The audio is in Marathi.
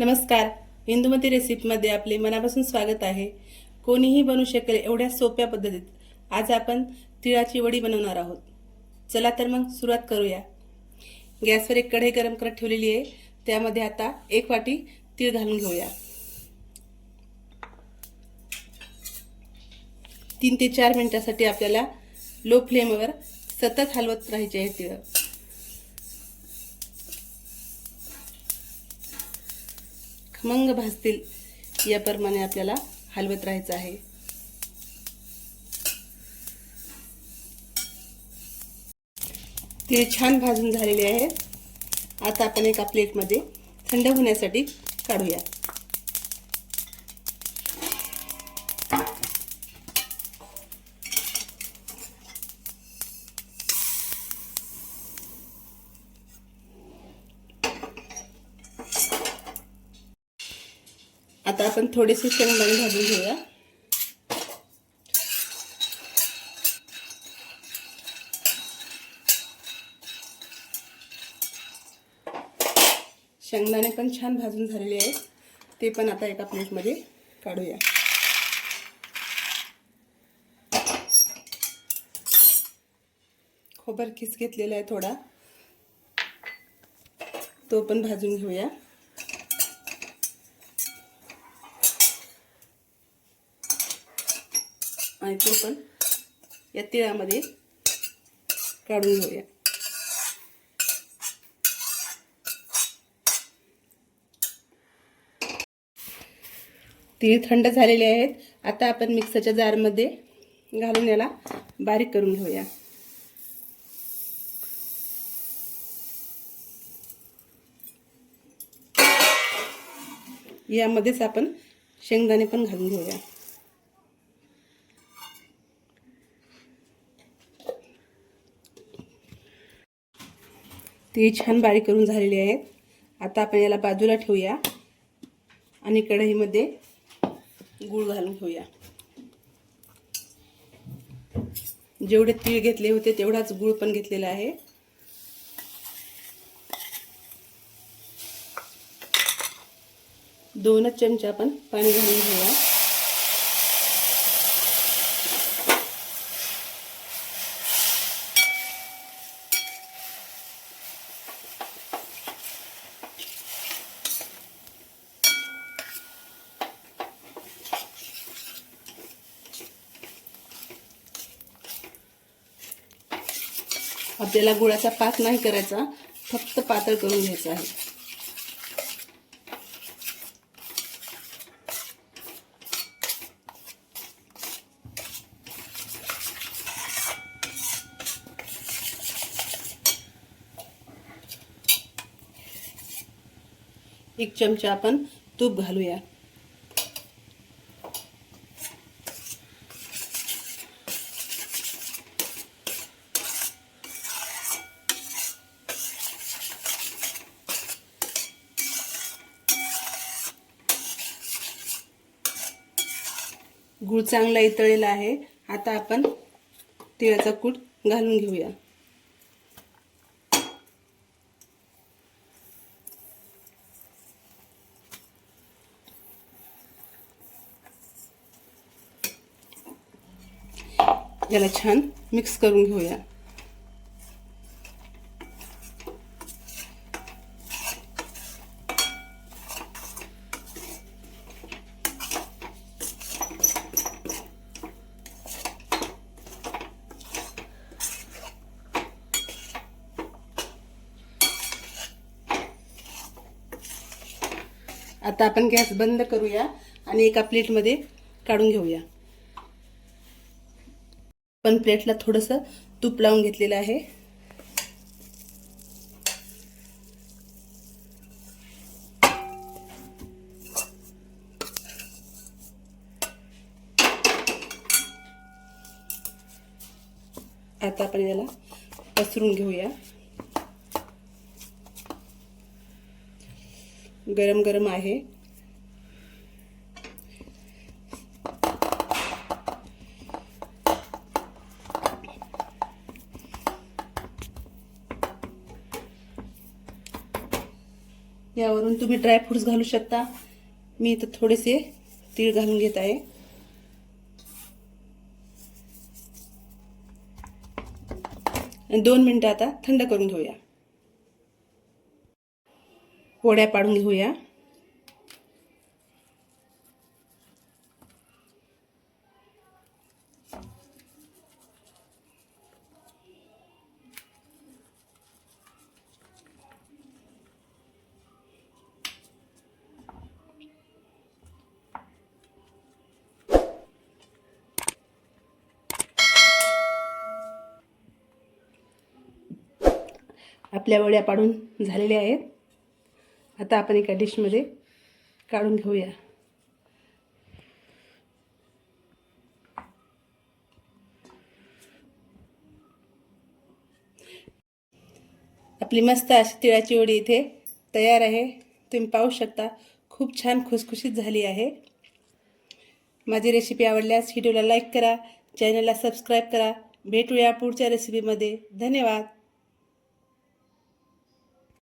नमस्कार. इंदुमती रेसिपीमध्ये आपले मनापासून स्वागत आहे. कोणीही बनवू शकेल एवढ्या सोप्या पद्धतीत. आज आपण तिळाची वडी बनवणार आहोत. चला तर मग सुरुवात करूया. गॅसवर एक कढई गरम करत ठेवलेली आहे. त्यामध्ये आता एक वाटी तीळ घालून घेऊया. तीन ते चार मिनिटासाठी आपल्याला लो फ्लेमवर सतत हलवत राहायचे आहे तिळ. खमंग भाजतील. याप्रमाणे आपल्याला हलवत राहायचं आहे. ते छान भाजून झालेले आहेत. आता आपण एका प्लेटमध्ये थंड होण्यासाठी काढूया. आता आपण थोडेसे शेंगदाणे भाजून घेऊया. शेंगदाणे पण छान भाजून झालेले आहेत. ते पण आता एका प्लेटमध्ये काढूया. खोबर खिस घेतलेला आहे थोडा. तो पण भाजून घेऊया. आहे तो पण. या तिळामध्ये काढून घेऊया. तीळ थंड झालेले आहेत. आता आपण मिक्सरच्या जारमध्ये घालून याला बारीक करून घेऊया. यामध्येच आपण शेंगदाणे पण घालून घेऊया. ती छान बारीक करून झालेली आहेत आता आपण याला बाजूला ठेवूया. आणि कढईमध्ये गूळ घालून घेऊया जेवढे तीळ घेतले होते तेवढाच गूळ पण घेतलेला आहे. दोनच चमचे आपण पाणी घालून घेऊया आपल्याला गुळाचा पाक नाही करायचा फक्त पातळ करून घ्यायचा आहे. एक चमचा आपण तूप घालूया. गूळ चांगला इतळलेला आहे. आता आपण तिळाचा कूट घालून घेऊया. याला छान मिक्स करून घेऊया. आता आपण गॅस बंद करूया आणि एका प्लेटमध्ये काढून घेऊया. पण प्लेटला थोडंसं तूप लावून घेतलेलं आहे. आता आपण याला पसरून घेऊया. गरम गरम आहे. यावरून तुम्ही ड्रायफ्रूट्स घालू शकता. मी इथं थोडेसे तीळ घालून घेत आहे. आणि दोन मिनटं आता थंड करून घेऊया. पोळ्या पाडून घेऊया. आपल्या वड्या पाडून झालेल्या आहेत. आता आपण एका डिशमध्ये काढून घेऊया. आपली मस्त अशी तिळाची वडी इथे तयार आहे. तुम्ही पाहू शकता खूप छान खुसखुशीत झाली आहे. माझी रेसिपी आवडल्यास व्हिडिओला लाईक करा चॅनलला सबस्क्राईब करा. भेटूया पुढच्या रेसिपीमध्ये धन्यवाद.